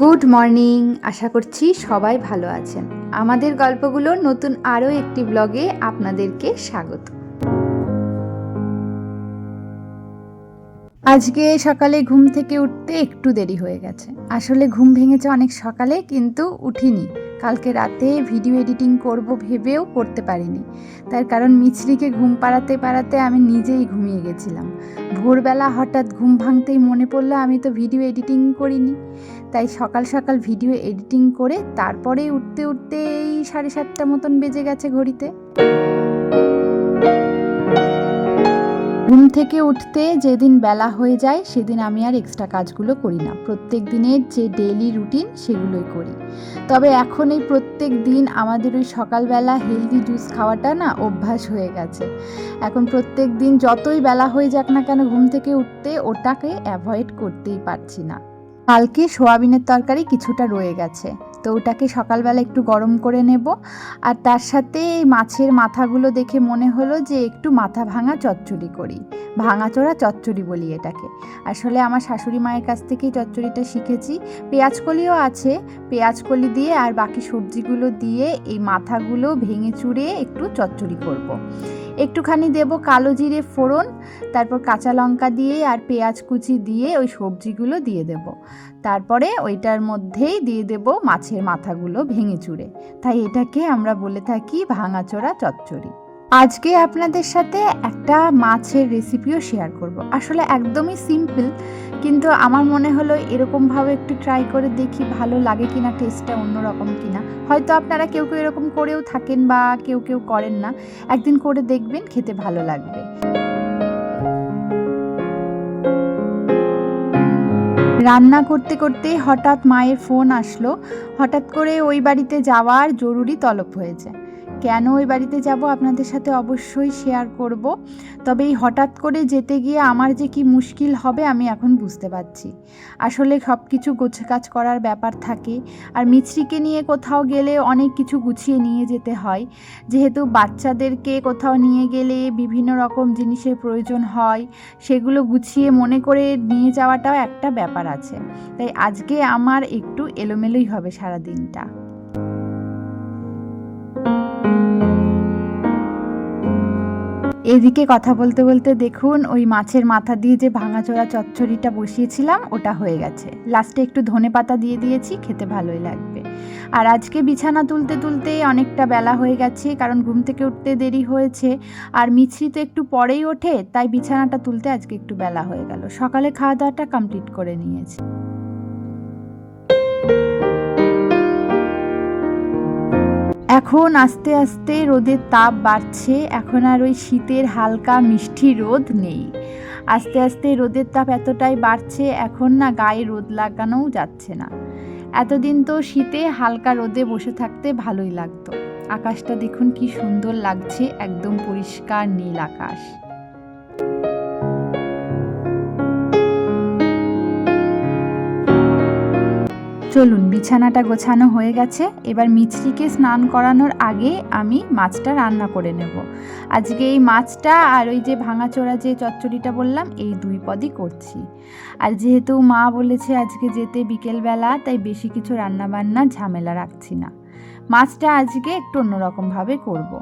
Good morning আশা করছি সবাই ভালো আছেন। আমাদের গল্পগুলো নতুন আরও একটি ব্লগে আপনাদেরকে স্বাগত। আজকে সকালে ঘুম থেকে উঠতে একটু দেরি হয়ে গেছে। আসলে ঘুম ভেঙেছে অনেক সকালে, কিন্তু উঠিনি। কালকে রাতে ভিডিও এডিটিং করব ভেবেও করতে পারিনি। তার কারণ মিছরিকে ঘুম পাড়াতে পাড়াতে আমি নিজেই ঘুমিয়ে গেছিলাম। ভোরবেলা হঠাৎ ঘুম ভাঙতেই মনে পড়ল আমি তো ভিডিও এডিটিং করিনি। তাই সকাল সকাল ভিডিও এডিটিং করে তারপরে উঠতে উঠতে এই সাড়ে সাতটা মতন বেজে গেছে ঘড়িতে। ঘুম থেকে উঠতে যেদিন বেলা হয়ে যায়, সেদিন আমি আর এক্সট্রা কাজগুলো করি না। প্রত্যেক দিনের যে ডেইলি রুটিন সেগুলোই করি। তবে এখন এই প্রত্যেক দিন আমাদের ওই সকালবেলা হেলদি জুস খাওয়াটা না অভ্যাস হয়ে গেছে। এখন প্রত্যেক দিন যতই বেলা হয়ে যাক না কেন ঘুম থেকে উঠতে ওটাকে অ্যাভয়েড করতেই পারছি না। কালকে সোয়াবিনের তরকারি কিছুটা রয়ে গেছে। তো ওটাকে সকালবেলা একটু গরম করে নেব। আর তার সাথে এই মাছের মাথাগুলো দেখে মনে হলো যে একটু মাথা ভাঙা চচ্চড়ি করি। ভাঙা ভাঙাচোরা চচ্চড়ি বলি এটাকে। আসলে আমার শাশুড়ি মায়ের কাছ থেকেই চচ্চড়িটা শিখেছি। পেঁয়াজকলিও আছে। পেঁয়াজকলি দিয়ে আর বাকি সবজিগুলো দিয়ে এই মাথাগুলো ভেঙে চুড়ে একটু চচ্চড়ি করব। একটুখানি দেব কালো জিরে ফোড়ন, তারপর কাঁচা লঙ্কা দিয়ে আর পেঁয়াজ কুচি দিয়ে ওই সবজিগুলো দিয়ে দেব। তারপরে ওইটার মধ্যেই দিয়ে দেব মাছের মাথাগুলো ভেঙে চুড়ে। তাই এটাকে আমরা বলে থাকি ভাঙাচোরা চচ্চড়ি। আজকে আপনাদের সাথে একটা মাছের রেসিপিও শেয়ার করব। আসলে একদমই সিম্পল কিন্তু আমার মনে হলো এরকমভাবে একটু ট্রাই করে দেখি ভালো লাগে কি কিনা টেস্টটা অন্যরকম কিনা। হয়তো আপনারা কেউ কেউ এরকম করেও থাকেন বা কেউ কেউ করেন না। একদিন করে দেখবেন, খেতে ভালো লাগবে। রান্না করতে করতে হঠাৎ মায়ের ফোন আসলো। হঠাৎ করে ওই বাড়িতে যাওয়ার জরুরি তলব হয়েছে। কেন ওই বাড়িতে যাব আপনাদের সাথে অবশ্যই শেয়ার করব। তবে এই হঠাৎ করে যেতে গিয়ে আমার যে কি মুশকিল হবে আমি এখন বুঝতে পারছি। আসলে সব কিছু গোছকাজ করার ব্যাপার থাকে। আর মিছরিকে নিয়ে কোথাও গেলে অনেক কিছু গুছিয়ে নিয়ে যেতে হয়। যেহেতু বাচ্চাদেরকে কোথাও নিয়ে গেলে বিভিন্ন রকম জিনিসের প্রয়োজন হয়, সেগুলো গুছিয়ে মনে করে নিয়ে যাওয়াটাও একটা ব্যাপার আছে। তাই আজকে আমার একটু এলোমেলোই হবে সারা দিনটা এদিকে কথা বলতে বলতে দেখুন, ওই মাছের মাথা দিয়ে যে ভাঙাচোরা চচ্চড়িটা বসিয়েছিলাম, ওটা হয়ে গেছে। লাস্টে একটু ধনে পাতা দিয়ে দিয়েছি, খেতে ভালোই লাগবে। আর আজকে বিছানা তুলতে তুলতে অনেকটা বেলা হয়ে গেছে, কারণ ঘুম থেকে উঠতে দেরি হয়েছে। আর মিছরি তো একটু পরেই ওঠে, তাই বিছানাটা তুলতে আজকে একটু বেলা হয়ে গেল। সকালে খাওয়া দাওয়াটা কমপ্লিট করে নিয়েছি। এখন আস্তে আস্তে রোদের তাপ বাড়ছে, এখন আর ওই শীতের হালকা মিষ্টি রোদ নেই। আস্তে আস্তে রোদের তাপ এতটাই বাড়ছে, এখন না গায়ে রোদ লাগানোও যাচ্ছে না। এতদিন তো শীতে হালকা রোদে বসে থাকতে ভালোই লাগতো। আকাশটা দেখুন কি সুন্দর লাগছে, একদম পরিষ্কার নীল আকাশ। চলুন, বিছানাটা গোছানো হয়ে গেছে। এবার মিছরিকে স্নান করানোর আগে আমি মাছটা রান্না করে নেব। আজকে এই মাছটা আর ওই যে ভাঙাচোরা যে চচ্চড়িটা বললাম, এই দুই পদই করছি। আর যেহেতু মা বলেছে আজকে যেতে বিকেলবেলা, তাই বেশি কিছু রান্নাবান্না ঝামেলা রাখছি না। মাছটা আজকে একটু অন্যরকমভাবে করব।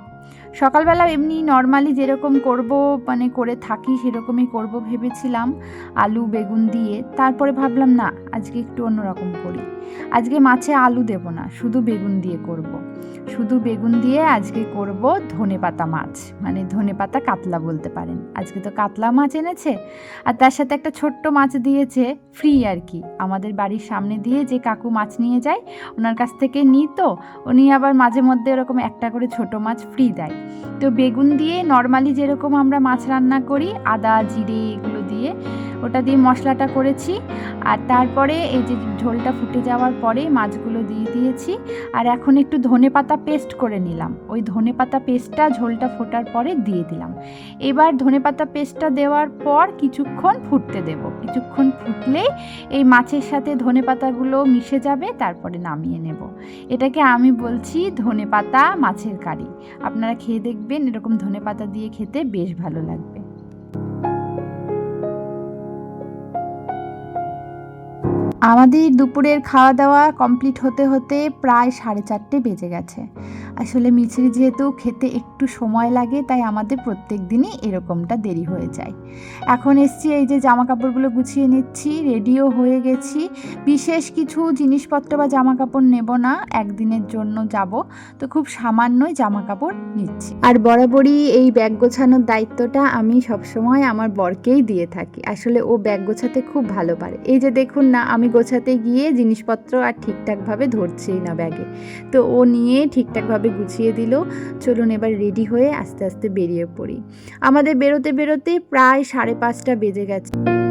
সকালবেলা এমনি নর্মালি যেরকম করব মানে করে থাকি সেরকমই করব ভেবেছিলাম, আলু, বেগুন দিয়ে। তারপরে ভাবলাম, না আজকে একটু অন্যরকম করি। আজকে মাছে আলু দেব না, শুধু বেগুন দিয়ে করব। শুধু বেগুন দিয়ে আজকে করব ধনে পাতা মাছ মানে ধনে পাতা কাতলা বলতে পারেন। আজকে তো কাতলা মাছ এনেছে, আর তার সাথে একটা ছোট্ট মাছ দিয়েছে ফ্রি আর কি। আমাদের বাড়ির সামনে দিয়ে যে কাকু মাছ নিয়ে যায়, ওনার কাছ থেকে নিই তো, উনি আবার মাঝে মধ্যে এরকম একটা করে ছোট মাছ ফ্রি দেয়। তো বেগুন দিয়ে নর্মালি যেরকম আমরা মাছ রান্না করি, আদা, জিরে এগুলো দিয়ে ওটা দিয়ে মশলাটা করেছি। আর তারপরে এই যে ঝোলটা ফুটে যাওয়ার পরে মাছগুলো দিয়ে দিয়েছি। আর এখন একটু ধনে পাতা পেস্ট করে নিলাম। ওই ধনে পাতা পেস্টটা ঝোলটা ফোটার পরে দিয়ে দিলাম। এবার ধনে পাতা পেস্টটা দেওয়ার পর কিছুক্ষণ ফুটতে দেব। কিছুক্ষণ ফুটলে এই মাছের সাথে ধনে পাতাগুলো মিশে যাবে, তারপরে নামিয়ে নেব। এটাকে আমি বলছি ধনে পাতা মাছের কারি। আপনারা খেয়ে দেখবেন এরকম ধনে পাতা দিয়ে খেতে বেশ ভালো লাগবে। আমাদের দুপুরের খাওয়া দাওয়া কমপ্লিট হতে হতে প্রায় সাড়ে চারটে বেজে গেছে। আসলে মিছরি যেহেতু খেতে একটু সময় লাগে, তাই আমাদের প্রত্যেক দিনই এরকমটা দেরি হয়ে যায়। এখন এসছি, এই যে জামা কাপড়গুলো গুছিয়ে নিচ্ছি রেডিও হয়ে গেছি। বিশেষ কিছু জিনিসপত্র বা জামা কাপড় নেব না, একদিনের জন্য যাব। তো খুব সামান্যই জামা কাপড় নিচ্ছি। আর বরাবরই এই ব্যাগ গোছানোর দায়িত্বটা আমি সবসময় আমার বরকেই দিয়ে থাকি। আসলে ও ব্যাগ গোছাতে খুব ভালো পারে। এই যে দেখুন না, আমি গোছাতে গিয়ে জিনিসপত্র আর ঠিকঠাকভাবে ধরছেই না ব্যাগে। তো ও নিয়ে ঠিকঠাকভাবে গুছিয়ে দিল। চলুন এবার রেডি হয়ে আস্তে আস্তে বেরিয়ে পড়ি। আমাদের বেরোতে বেরোতে প্রায় সাড়ে পাঁচটা বেজে গেছে।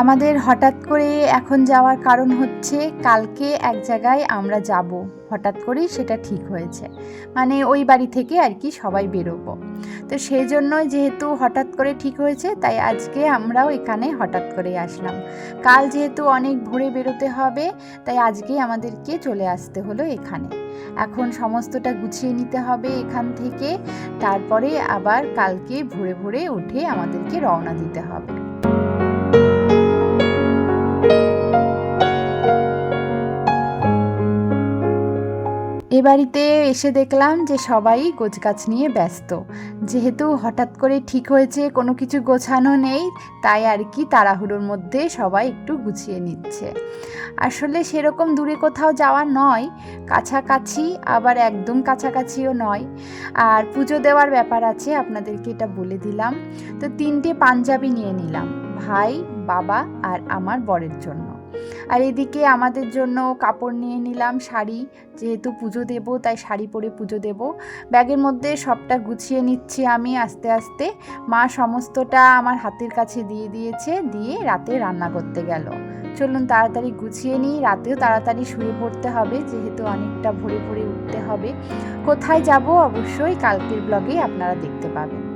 আমাদের হঠাৎ করে এখন যাওয়ার কারণ হচ্ছে কালকে এক জায়গায় আমরা যাব। হঠাৎ করেই সেটা ঠিক হয়েছে। মানে ওই বাড়ি থেকে আর কি সবাই বেরোবো। তো সেই জন্যই যেহেতু হঠাৎ করে ঠিক হয়েছে, তাই আজকে আমরাও এখানে হঠাৎ করেই আসলাম। কাল যেহেতু অনেক ভোরে বেরোতে হবে, তাই আজকে আমাদেরকে চলে আসতে হলো এখানে। এখন সমস্তটা গুছিয়ে নিতে হবে এখান থেকে। তারপরে আবার কালকে ভোরে ভোরে উঠে আমাদেরকে রওনা দিতে হবে। এ বাড়িতে এসে দেখলাম যে সবাই গোছগাছ নিয়ে ব্যস্ত। যেহেতু হঠাৎ করে ঠিক হয়েছে, কোনো কিছু গোছানো নেই, তাই আর কি তাড়াহুড়োর মধ্যে সবাই একটু গুছিয়ে নিচ্ছে। আসলে সেরকম দূরে কোথাও যাওয়া নয়, কাছাকাছি, আবার একদম কাছাকাছিও নয়। আর পুজো দেওয়ার ব্যাপার আছে, আপনাদেরকে এটা বলে দিলাম। তো তিনটে পাঞ্জাবি নিয়ে নিলাম, ভাই, বাবা আর আমার বরের জন্য। আর এদিকে আমাদের জন্য কাপড় নিয়ে নিলাম শাড়ি, যেহেতু পুজো দেব, তাই শাড়ি পরে পুজো দেব। ব্যাগের মধ্যে সবটা গুছিয়ে নিচ্ছি আমি আস্তে আস্তে। মা সমস্তটা আমার হাতের কাছে দিয়ে দিয়েছে, দিয়ে রাতে রান্না করতে গেল। চলুন তাড়াতাড়ি গুছিয়ে নিই, রাতেও তাড়াতাড়ি শুয়ে পড়তে হবে, যেহেতু অনেকটা ভোরে ভোরে উঠতে হবে। কোথায় যাব? অবশ্যই কালকের ব্লগে আপনারা দেখতে পাবেন।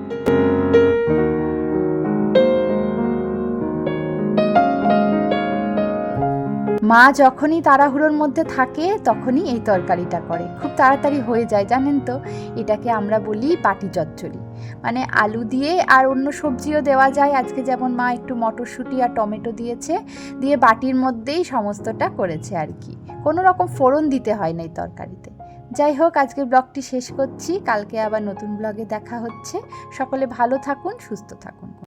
মা যখনই তাড়াহুড়োর মধ্যে থাকে, তখনই এই তরকারিটা করে। খুব তাড়াতাড়ি হয়ে যায়, জানেন তো? এটাকে আমরা বলি বাটি চচ্চড়ি। মানে আলু দিয়ে আর অন্য সবজিও দেওয়া যায়। আজকে যেমন মা একটু মটরশুঁটি আর টমেটো দিয়েছে, দিয়ে বাটির মধ্যেই সমস্তটা করেছে আর কি। কোনো রকম ফোড়ন দিতে হয় না এই তরকারিতে। যাই হোক, আজকের ব্লগটি শেষ করছি। কালকে আবার নতুন ব্লগে দেখা হচ্ছে। সকলে ভালো থাকুন, সুস্থ থাকুন।